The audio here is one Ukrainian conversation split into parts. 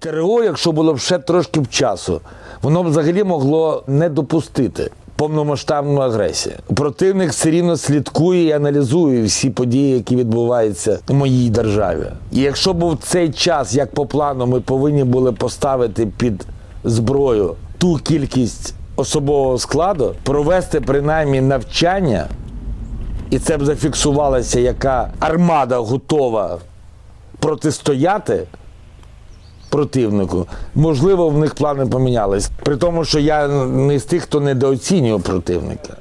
ТРО, якщо було б ще трошки б часу, воно б взагалі могло не допустити повномасштабну агресію. Противник все рівно слідкує і аналізує всі події, які відбуваються в моїй державі. І якщо був цей час, як по плану, ми повинні були поставити під зброю ту кількість особового складу, провести принаймні навчання, і це б зафіксувалося, яка армада готова протистояти противнику. Можливо, в них плани помінялись. При тому, що я не з тих, хто недооцінює противника.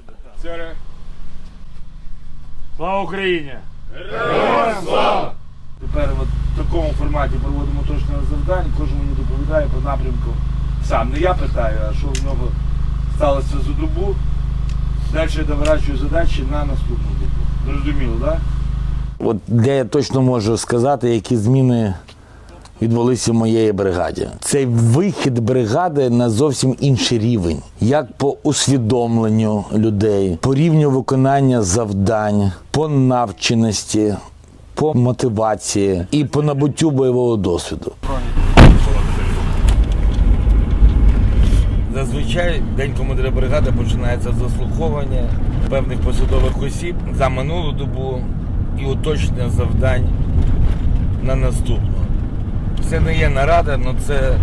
Слава Україні! Героям слава! Тепер от в такому форматі проводимо точне завдання, кожен мені доповідає по напрямку. Сам не я питаю, а що в нього сталося за добу. Далі я доворачую задачі на наступну добу. Зрозуміло, так? От де я точно можу сказати, які зміни відбулися в моєї бригаді. Цей вихід бригади на зовсім інший рівень, як по усвідомленню людей, по рівню виконання завдань, по навченості, по мотивації і по набуттю бойового досвіду. Зазвичай день командира бригади починається з заслуховування певних посадових осіб за минулу добу і уточнення завдань на наступну. Це не є нарада, але це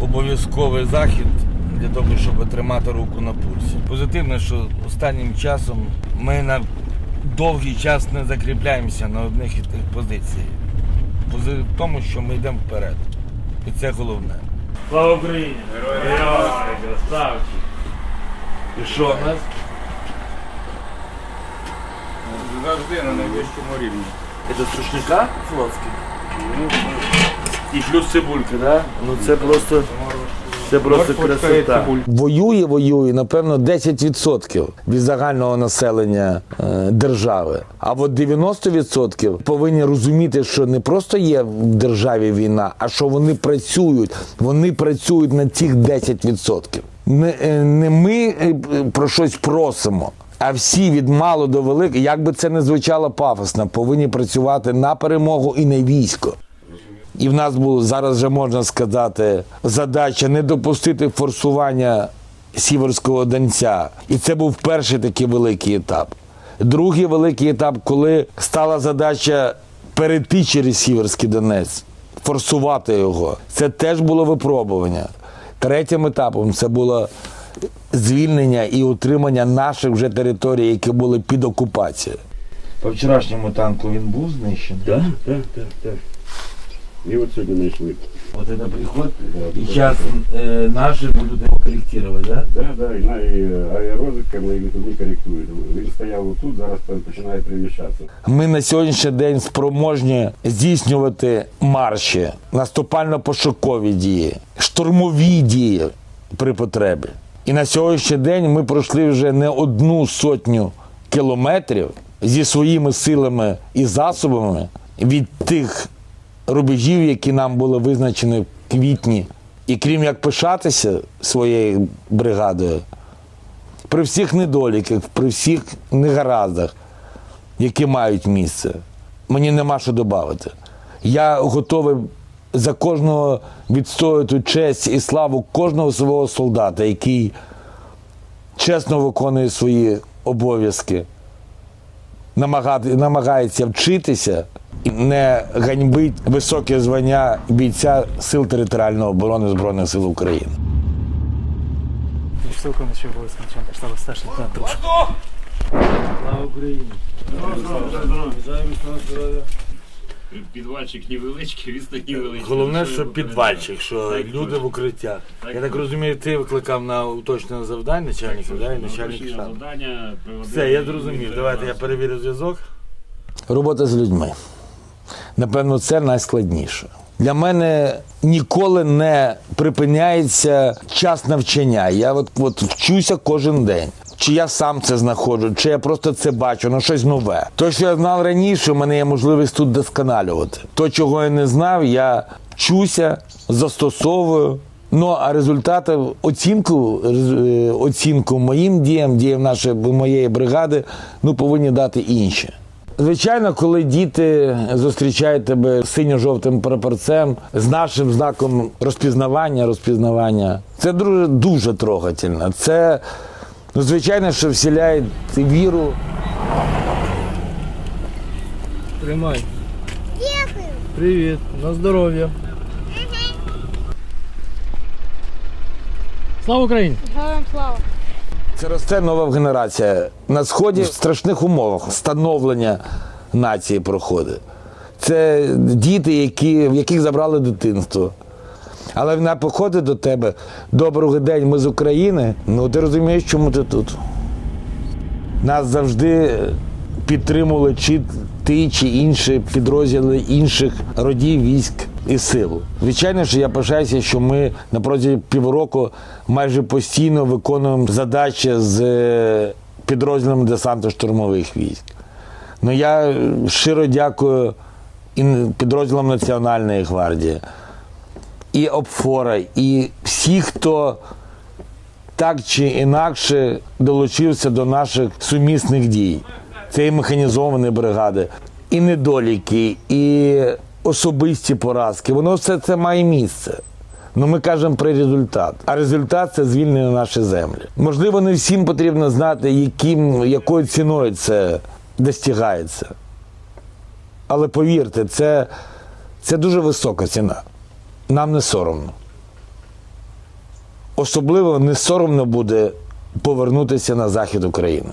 обов'язковий захід для того, щоб тримати руку на пульсі. Позитивно, що останнім часом ми на довгий час не закріпляємося на одних і тих позиціях. Позитив в тому, що ми йдемо вперед. І це головне. Слава Україні! Героям! Красавчик! І що у нас? Завжди на найвищому рівні. Це стручника флотський? І плюс цибулька, да? Ну це просто, це просто красота. Воює, воює, напевно, 10% від загального населення е, держави. А от 90% повинні розуміти, що не просто є в державі війна, а що вони працюють. Вони працюють на цих 10%. Не, е, не ми е, про щось просимо. А всі від мало до великого, як би це не звучало пафосно, повинні працювати на перемогу і на військо. І в нас було зараз вже можна сказати задача не допустити форсування сіверського донця. І це був перший такий великий етап. Другий великий етап, коли стала задача перейти через Сіверський Донець, форсувати його. Це теж було випробування. Третім етапом це було звільнення і утримання наших вже територій, які були під окупацією. По вчорашньому танку він був знищений. Так, так, так, так. І от сьогодні знайшли. Вот это приход. Да, И да, сейчас да. э, наши будут его корректировать, да? Так, так, і на і аерозика ми туди коректують. Він стояв отут, зараз починає приміщатися. Ми на сьогоднішній день спроможні здійснювати марші, наступально-пошукові дії, штурмові дії при потребі. І на сьогоднішній день ми пройшли вже не одну сотню кілометрів зі своїми силами і засобами від тих рубежів, які нам були визначені в квітні. І крім як пишатися своєю бригадою, при всіх недоліках, при всіх негараздах, які мають місце. Мені нема що додати. Я готовий за кожного відстоювати честь і славу кожного свого солдата, який чесно виконує свої обов'язки, намагається вчитися не ганьбить високе звання бійця Сил територіальної оборони Збройних сил України. Начальника старший лейтенант Труш. Слава Україні! Здоров'я. Підвальчик невеличкий, відстань невеличкий. Головне, що підвальчик, що люди в укриттях. Я так розумію, ти викликав на уточнене завдання начальника, да, і начальник штабу. Завдання Все, я зрозумів. Давайте я перевірю зв'язок. Робота з людьми. Напевно, це найскладніше. Для мене ніколи не припиняється час навчання. Я от, от вчуся кожен день. Чи я сам це знаходжу, чи я просто це бачу, ну щось нове. То, що я знав раніше, у мене є можливість тут досконалювати. То, чого я не знав, я вчуся, застосовую. Ну а результати оцінку, е, оцінку моїм діям, діям нашої моєї бригади, ну повинні дати інші. Звичайно, коли діти зустрічають тебе з синьо-жовтим прапорцем, з нашим знаком розпізнавання, розпізнавання, це дуже, дуже трогательно. Це, ну, звичайно, що вселяє віру. Тримай. Дякую. Привіт. На здоров'я. Слава Україні! Героям слава! Це нова генерація. На сході в страшних умовах становлення нації проходить. Це діти, які, в яких забрали дитинство. Але вона походить до тебе. Доброго день, ми з України. Ну ти розумієш, чому ти тут? Нас завжди підтримували чи ти, чи інші підрозділи інших родів військ і сил. Звичайно, що я пишаюся, що ми на протязі півроку майже постійно виконуємо задачі з е, підрозділом десанту штурмових військ. Ну я щиро дякую і підрозділам Національної гвардії, і ОПФОРа, і всі, хто так чи інакше долучився до наших сумісних дій. Це і механізовані бригади, і недоліки, і особисті поразки. Воно все це має місце. Ну, ми кажемо про результат. А результат це звільнення нашої землі. Можливо, не всім потрібно знати, яким, якою ціною це достигається. Але повірте, це, це дуже висока ціна. Нам не соромно. Особливо не соромно буде повернутися на захід України.